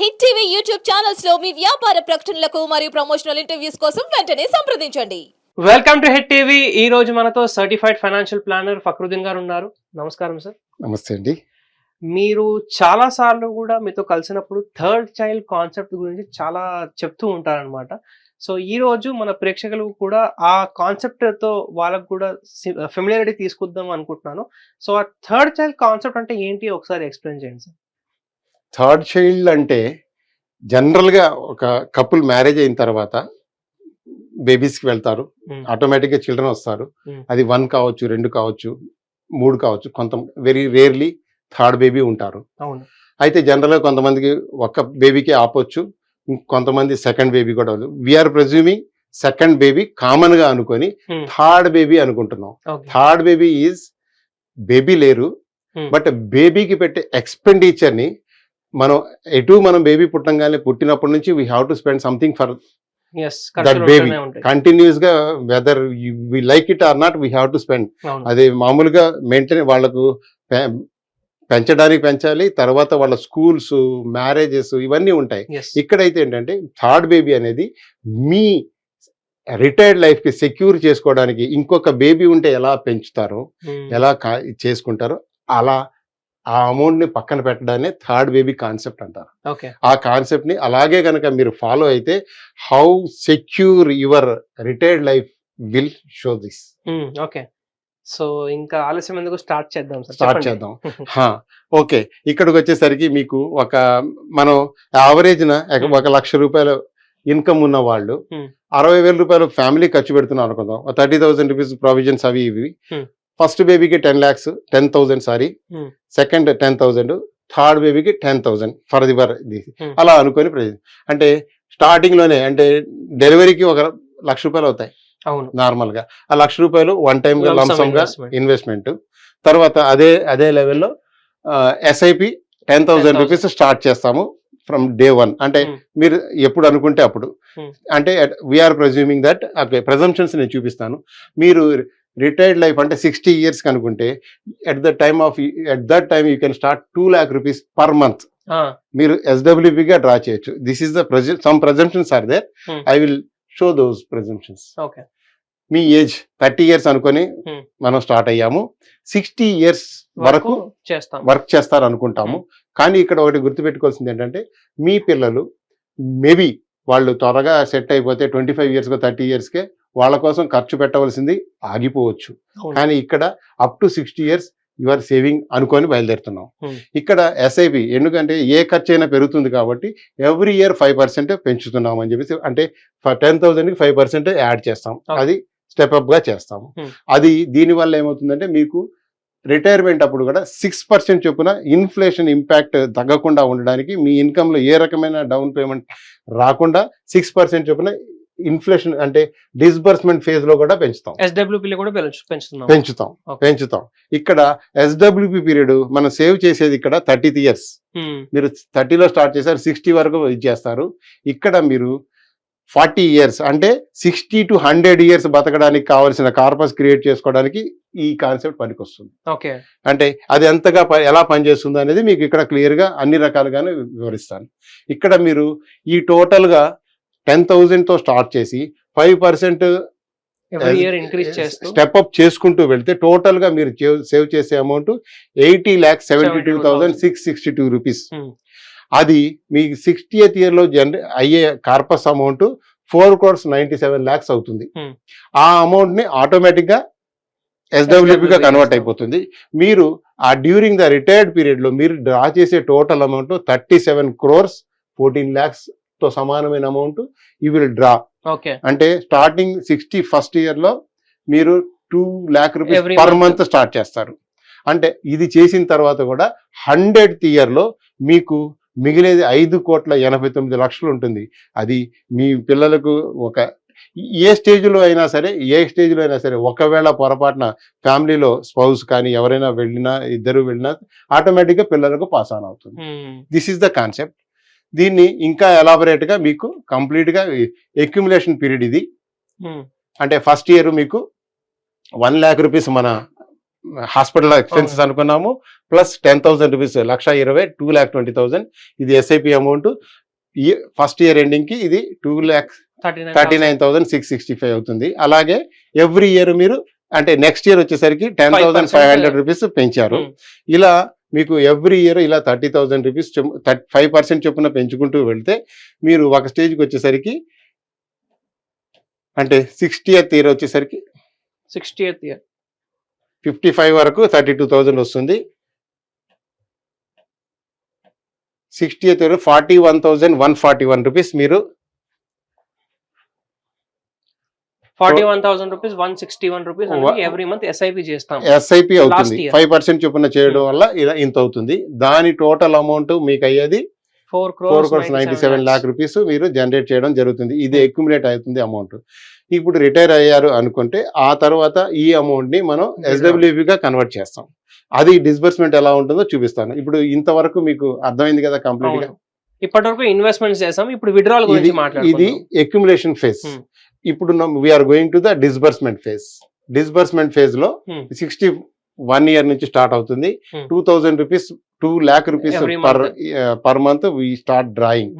Hit TV YouTube ఛానల్స్లో మీ వ్యాపార ప్రకటనలకు మరియు ప్రమోషనల్ ఇంటర్వ్యూస్ కోసం వెంటనే సంప్రదించండి. Welcome to head TV. ఈ రోజు మనతో సర్టిఫైడ్ ఫైనాన్షియల్ ప్లానర్ ఫక్రుద్దీన్ గారు ఉన్నారు. నమస్కారం సార్. నమస్తే అండి. మీరు చాలా సార్లు కూడా మీతో కలిసినప్పుడు థర్డ్ చైల్డ్ కాన్సెప్ట్ గురించి చాలా చెప్తూ ఉంటారనమాట సో ఈ రోజు మన ప్రేక్షకులకు కూడా ఆ కాన్సెప్ట్తో వాళ్ళకు కూడా ఫెమిలియారిటీ తీసుకొద్దాం అనుకుంటున్నాను. సో ఆ థర్డ్ చైల్డ్ కాన్సెప్ట్ అంటే ఏంటి? ఒకసారి ఎక్స్ప్లెయిన్ చేయండి సార్. థర్డ్ చైల్డ్ అంటే జనరల్గా ఒక కపుల్ మ్యారేజ్ అయిన తర్వాత బేబీస్కి వెళ్తారు. ఆటోమేటిక్గా చిల్డ్రన్ వస్తారు. అది వన్ కావచ్చు రెండు కావచ్చు మూడు కావచ్చు కొంత వెరీ రేర్లీ థర్డ్ బేబీ ఉంటారు అయితే జనరల్గా కొంతమందికి ఒక్క బేబీకి ఆపొచ్చు కొంతమంది సెకండ్ బేబీ కూడా వీఆర్ ప్రెజ్యూమింగ్ సెకండ్ బేబీ కామన్గా అనుకొని Hmm. థర్డ్ బేబీ అనుకుంటున్నాం థర్డ్ బేబీ ఈజ్ బేబీ లేరు. బట్ బేబీకి పెట్టే expenditure ని మనం ఎటు మనం బేబీ పుట్టంగానే పుట్టినప్పటి నుంచి we have to spend something for that baby కంటిన్యూస్గా whether we like it or not we have to spend అది మామూలుగా మెయింటైన్ వాళ్ళకు పెంచడానికి పెంచాలి తర్వాత వాళ్ళ స్కూల్స్ మ్యారేజెస్ ఇవన్నీ ఉంటాయి. ఇక్కడైతే ఏంటంటే థర్డ్ బేబీ అనేది మీ రిటైర్డ్ లైఫ్కి సెక్యూర్ చేసుకోవడానికి ఇంకొక బేబీ ఉంటే ఎలా పెంచుతారో ఎలా కా- చేసుకుంటారో అలా ఆ అమౌంట్ని పక్కన పెట్టడాన్ని థర్డ్ బేబీ కాన్సెప్ట్ అంటారు. ఆ కాన్సెప్ట్ని అలాగే కనుక మీరు ఫాలో అయితే how secure your retired life will show this okay. So ఇంకా ఆలస్యం ఎందుకు? స్టార్ట్ చేద్దాం స్టార్ట్ చేద్దాం. ఓకే. ఇక్కడికి వచ్చేసరికి మీకు ఒక మనం యావరేజ్ ఒక లక్ష రూపాయల ఇన్కమ్ ఉన్న వాళ్ళు. అరవై వేల రూపాయలు ఫ్యామిలీ ఖర్చు పెడుతున్నారు అనుకుందాం. థర్టీ థౌసండ్ రూపీస్ ప్రొవిజన్స్ అవి ఇవి. ఫస్ట్ బేబీకి ten lakhs ten thousand sorry Hmm. Second ten thousand third బేబీకి ten thousand for the birth. అలా అనుకొని ప్రయోజనం అంటే స్టార్టింగ్లోనే అంటే డెలివరీకి ఒక లక్ష రూపాయలు అవుతాయి అవును నార్మల్గా ఆ లక్ష రూపాయలు వన్ టైమ్గా లంసమ్గా. ఇన్వెస్ట్మెంట్ తర్వాత అదే అదే లెవెల్లో SIP ten thousand 10,000. Rupees start చేస్తాము ఫ్రమ్ డే వన్ అంటే Hmm. మీరు ఎప్పుడు అనుకుంటే అప్పుడు Hmm. అంటే we're presuming that okay presumptions నేను చూపిస్తాను మీరు రిటైర్డ్ లైఫ్ అంటే సిక్స్టీ ఇయర్స్ అనుకుంటే at the time of at that time you can start two lakh rupees per month మీరు SWP గా డ్రా చేయొచ్చు. This is the some presumptions are there Hmm. I will show those presumptions okay me age thirty years అనుకొని Hmm. మనం start అయ్యాము. Sixty years వరకు చేస్తాం. Work చేస్తారు అనుకుంటాము కానీ ఇక్కడ ఒకటి గుర్తుపెట్టుకోవాల్సింది ఏంటంటే మీ పిల్లలు మేబీ వాళ్ళు త్వరగా సెట్ అయిపోతే ట్వంటీ ఫైవ్ ఇయర్స్గా థర్టీ ఇయర్స్కే వాళ్ళ కోసం ఖర్చు పెట్టవలసింది ఆగిపోవచ్చు. కానీ ఇక్కడ up to sixty years your saving అనుకొని బయలుదేరుతున్నాం. ఇక్కడ ఎస్ఐపి ఎందుకంటే ఏ ఖర్చు అయినా పెరుగుతుంది కాబట్టి ఎవ్రీ ఇయర్ ఫైవ్ పర్సెంట్ పెంచుతున్నాం అని చెప్పేసి అంటే టెన్ థౌసండ్కి ఫైవ్ పర్సెంట్ యాడ్ చేస్తాం. అది స్టెప్ అప్గా చేస్తాము. అది దీని వల్ల ఏమవుతుందంటే మీకు రిటైర్మెంట్ అప్పుడు కూడా సిక్స్ పర్సెంట్ చొప్పున ఇన్ఫ్లేషన్ ఇంపాక్ట్ తగ్గకుండా ఉండడానికి మీ ఇన్కమ్లో ఏ రకమైన డౌన్ పేమెంట్ రాకుండా సిక్స్ పర్సెంట్ చొప్పున ఇన్ఫ్లేషన్ అంటే డిస్బర్స్మెంట్ ఫేజ్లో కూడా పెంచుతాం. ఎస్డబ్ల్యూపీ కూడా పెంచుతాం Okay. పెంచుతాం. ఇక్కడ ఎస్డబ్ల్యూపి పీరియడ్ మనం సేవ్ చేసేది ఇక్కడ థర్టీ ఇయర్స్ Hmm. మీరు థర్టీలో స్టార్ట్ చేశారు సిక్స్టీ వరకు ఇచ్చేస్తారు. ఇక్కడ మీరు ఫార్టీ ఇయర్స్ అంటే సిక్స్టీ టు హండ్రెడ్ ఇయర్స్ బతకడానికి కావాల్సిన కార్పస్ క్రియేట్ చేసుకోవడానికి ఈ కాన్సెప్ట్ పనికొస్తుంది. ఓకే. అంటే అది ఎంతగా ఎలా పనిచేస్తుంది అనేది మీకు ఇక్కడ క్లియర్గా అన్ని రకాలుగానే వివరిస్తాను. ఇక్కడ మీరు ఈ టోటల్గా టెన్ థౌజండ్తో స్టార్ట్ చేసి ఫైవ్ పర్సెంట్ స్టెప్ అప్ చేసుకుంటూ వెళ్తే టోటల్గా మీరు సేవ్ చేసే amount eighty lakh seventy two thousand six sixty two rupees. అది మీకు సిక్స్టీ ఎయిత్ ఇయర్లో జనరే అయ్యే corpus amount four crores ninety seven lakhs అవుతుంది Hmm. ఆ అమౌంట్ని ఆటోమేటిక్గా ఎస్డబ్ల్యూపీ గా SWP కన్వర్ట్. అయిపోతుంది మీరు ఆ డ్యూరింగ్ ద రిటైర్డ్ పీరియడ్లో మీరు డ్రా చేసే total amount thirty seven crores fourteen lakhs తో సమానమైన amount you will draw okay అంటే స్టార్టింగ్ సిక్స్టీ ఫస్ట్ ఇయర్లో మీరు two lakh rupees per. Month start చేస్తారు. అంటే ఇది చేసిన తర్వాత కూడా హండ్రెడ్ ఇయర్లో మీకు మిగిలేది ఐదు కోట్ల ఎనభై తొమ్మిది లక్షలు ఉంటుంది. అది మీ పిల్లలకు ఒక ఏ స్టేజ్లో అయినా సరే ఏ స్టేజ్లో అయినా సరే ఒకవేళ పొరపాటున ఫ్యామిలీలో స్పౌస్ కానీ ఎవరైనా వెళ్ళినా ఇద్దరు వెళ్ళినా ఆటోమేటిక్గా పిల్లలకు పాస్ ఆన్ అవుతుంది. దిస్ ఈస్ ద కాన్సెప్ట్ దీన్ని ఇంకా ఎలాబొరేట్గా మీకు కంప్లీట్గా ఎక్యుములేషన్ పీరియడ్ ఇది. Hmm. అంటే ఫస్ట్ ఇయర్ మీకు వన్ ల్యాక్ రూపీస్ మన హాస్పిటల్ ఎక్స్పెన్సెస్ అనుకున్నాము ప్లస్ టెన్ థౌసండ్ రూపీస్ లక్ష ఇరవై టూ ల్యాక్ ట్వంటీ థౌసండ్ ఇది ఎస్ఐపి అమౌంట్ ఫస్ట్ ఇయర్ ఎండింగ్కి ఇది two lakh thirty thirty nine thousand six sixty five అవుతుంది. అలాగే ఎవ్రీ ఇయర్ మీరు అంటే నెక్స్ట్ ఇయర్ వచ్చేసరికి ten thousand five hundred rupees పెంచారు. Hmm. ఇలా మీకు ఎవ్రీ ఇయర్ ఇలా thirty thousand rupees five percent చొప్పున పెంచుకుంటూ వెళ్తే మీరు ఒక స్టేజ్కి వచ్చేసరికి అంటే సిక్స్టీ ఇయర్ వచ్చేసరికి sixty eighth year fifty five వరకు థర్టీ టూ థౌజండ్ వస్తుంది. Sixty eighth forty one thousand one forty one rupees మీరు forty one thousand rupees one sixty one rupees every month SIP చేస్తాం. ఎస్ఐపి అవుతుంది. Five percent చొప్పున చేయడం వల్ల ఇంత అవుతుంది. దాని టోటల్ అమౌంట్ మీకు అయ్యేది four crores ninety seven lakh rupees మీరు జనరేట్ చేయడం జరుగుతుంది. ఇది Hmm. అక్యుములేట్ అవుతుంది అమౌంట్ ఇప్పుడు రిటైర్ అయ్యారు అనుకుంటే ఆ తర్వాత ఈ అమౌంట్ని మనం Withdraw. SWP గా కన్వర్ట్ చేస్తాం. అది డిస్బర్స్మెంట్ ఎలా ఉంటుందో చూపిస్తాను. ఇప్పుడు ఇంతవరకు మీకు అర్థమైంది కదా కంప్లీట్గా? ఇప్పటి వరకు ఇన్వెస్ట్మెంట్స్ చేసాం. ఇప్పుడు విడ్రాల్ గురించి ఇది అక్యుములేషన్ ఫేజ్ Hmm. ఇప్పుడు we're going to the disbursement phase disbursement ఫేజ్లో. సిక్స్టీ వన్ ఇయర్ నుంచి స్టార్ట్ అవుతుంది. Two thousand rupees two lakh rupees per. Per month we start drawing.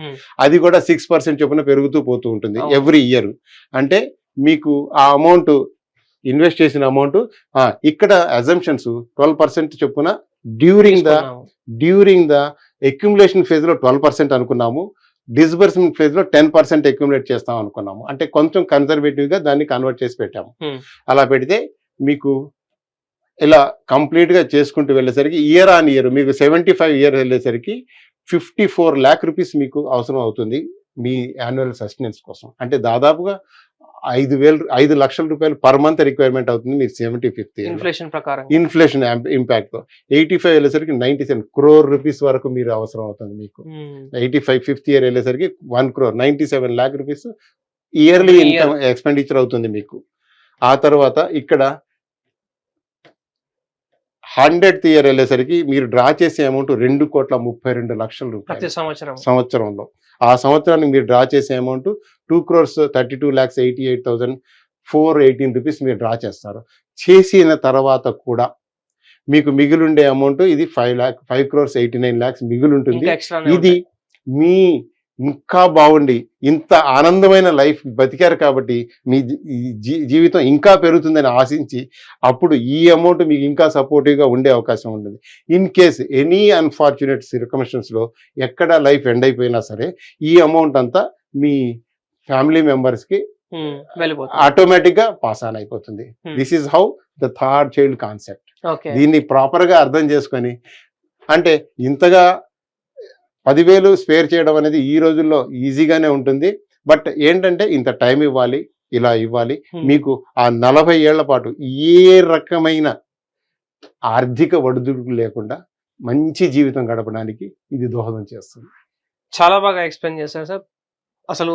అది కూడా సిక్స్ పర్సెంట్ చొప్పున పెరుగుతూ పోతూ ఉంటుంది. ఎవ్రీ ఇయర్ అంటే మీకు ఆ అమౌంట్ ఇన్వెస్ట్ చేసిన అమౌంట్ ఇక్కడ అజంప్షన్స్ ట్వెల్వ్ పర్సెంట్ చొప్పున during the. During the accumulation ఫేజ్లో ట్వెల్వ్ పర్సెంట్ అనుకున్నాము డిస్బర్స్మెంట్ ఫేజ్లో టెన్ పర్సెంట్ అక్యుములేట్ చేస్తాం అనుకున్నాము. అంటే కొంచెం కన్సర్వేటివ్గా దాన్ని కన్వర్ట్ చేసి పెట్టాము. Hmm. అలా పెడితే మీకు ఇలా కంప్లీట్గా చేసుకుంటూ వెళ్ళేసరికి ఇయర్ ఆన్ ఇయర్ మీకు సెవెంటీ ఫైవ్ ఇయర్ వెళ్ళేసరికి ఫిఫ్టీ ఫోర్ ల్యాక్ రూపీస్ మీకు అవసరం అవుతుంది మీ యాన్యువల్ సస్టెనెన్స్ కోసం. అంటే దాదాపుగా ఐదు వేలు ఐదు లక్షల రూపాయలు పర్ మంత్ రిక్వైర్మెంట్ అవుతుంది మీరు సెవెంటీ ఫిఫ్త్ ఇయర్ ఇన్ఫ్లేషన్ ప్రకారం ఇన్ఫ్లేషన్ ఇంపాక్ట్తో. ఎయిటీ ఫైవ్ వెళ్ళేసరికి నైన్టీ సెవెన్ క్రోర్ రూపీస్ వరకు మీరు అవసరం అవుతుంది మీకు. ఎయిటీ ఫైవ్ ఫిఫ్త్ ఇయర్ వెళ్ళేసరికి one crore ninety seven lakh rupees yearly. Income expenditure అవుతుంది మీకు. ఆ తర్వాత ఇక్కడ హండ్రెడ్ ఇయర్ వెళ్ళేసరికి మీరు డ్రా చేసే అమౌంట్ రెండు కోట్ల ముప్పై రెండు లక్షల ప్రతి రూపాయలు సంవత్సరం. సంవత్సరంలో. ఆ సంవత్సరానికి మీరు డ్రా చేసే amount two crores thirty two lakhs eighty eight thousand four eighteen rupees మీరు డ్రా చేస్తారు. చేసిన తర్వాత కూడా మీకు మిగులుండే అమౌంట్ ఇది five lakh five crores eighty nine lakhs మిగులుంటుంది. ఇది మీ ఇంకా బాగుండి ఇంత ఆనందమైన లైఫ్ బతికారు కాబట్టి మీ జీవితం ఇంకా పెరుగుతుందని ఆశించి అప్పుడు ఈ అమౌంట్ మీకు ఇంకా supportive గా ఉండే అవకాశం ఉంటుంది. ఇన్ కేస్ ఎనీ అన్ఫార్చునేట్ సిర్కమిషన్స్లో ఎక్కడ లైఫ్ ఎండ్ అయిపోయినా సరే ఈ అమౌంట్ అంతా మీ ఫ్యామిలీ మెంబర్స్కి ఆటోమేటిక్గా పాస్ ఆన్ అయిపోతుంది. This is how the third child concept దీన్ని ప్రాపర్గా అర్థం చేసుకొని అంటే ఇంతగా పదివేలు స్పేర్ చేయడం అనేది ఈ రోజుల్లో ఈజీగానే ఉంటుంది. బట్ ఏంటంటే ఇంత టైం ఇవ్వాలి ఇలా ఇవ్వాలి. మీకు ఆ నలభై ఏళ్ళ పాటు ఏ రకమైన ఆర్థిక ఒడిదుడుకు లేకుండా మంచి జీవితం గడపడానికి ఇది దోహదం చేస్తుంది. చాలా బాగా ఎక్స్ప్లెయిన్ చేశారు సార్. అసలు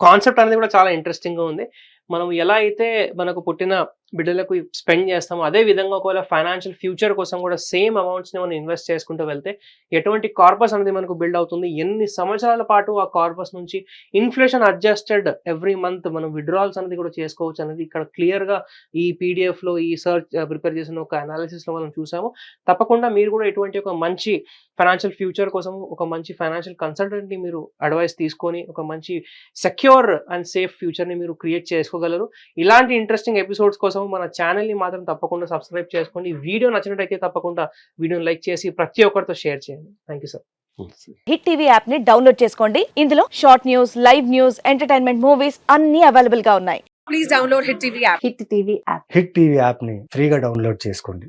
కాన్సెప్ట్ అనేది కూడా చాలా ఇంట్రెస్టింగ్గా ఉంది. మనం ఎలా అయితే మనకు పుట్టిన బిడ్డలకు స్పెండ్ చేస్తామో అదే విధంగా ఒకవేళ ఫైనాన్షియల్ ఫ్యూచర్ కోసం కూడా సేమ్ అమౌంట్స్ని మనం ఇన్వెస్ట్ చేసుకుంటూ వెళ్తే ఎటువంటి కార్పస్ అనేది మనకు బిల్డ్ అవుతుంది? ఎన్ని సంవత్సరాల పాటు ఆ కార్పస్ నుంచి ఇన్ఫ్లేషన్ అడ్జస్టెడ్ ఎవ్రీ మంత్ మనం విడ్రాల్స్ అనేది కూడా చేసుకోవచ్చు అనేది ఇక్కడ క్లియర్గా ఈ పీడిఎఫ్లో ఈ సర్చ్ ప్రిపేర్ చేసిన ఒక అనాలిసిస్లో మనం చూసాము. తప్పకుండా మీరు కూడా ఎటువంటి ఒక మంచి ఫైనాన్షియల్ ఫ్యూచర్ కోసం ఒక మంచి ఫైనాన్షియల్ కన్సల్టెంట్ని మీరు అడ్వైస్ తీసుకొని ఒక మంచి సెక్యూర్ అండ్ సేఫ్ ఫ్యూచర్ని మీరు క్రియేట్ చేసుకోగలరు ఇలాంటి ఇంట్రెస్టింగ్ ఎపిసోడ్స్ కోసం మన ఛానల్ని మాత్రం తప్పకుండా సబ్స్క్రైబ్ చేసుకోండి. ఈ వీడియో నచ్చినట్టయితే తప్పకుండా వీడియోని లైక్ చేసి ప్రతి ఒక్కరితో షేర్ చేయండి. Thank you sir Hit TV యాప్ని డౌన్లోడ్ చేసుకోండి. ఇందులో short news live news entertainment movies అన్ని అవైలబుల్గా ఉన్నాయి. Please download Hit TV app. Hit TV app Hit TV యాప్ని ఫ్రీగా డౌన్లోడ్ చేసుకోండి.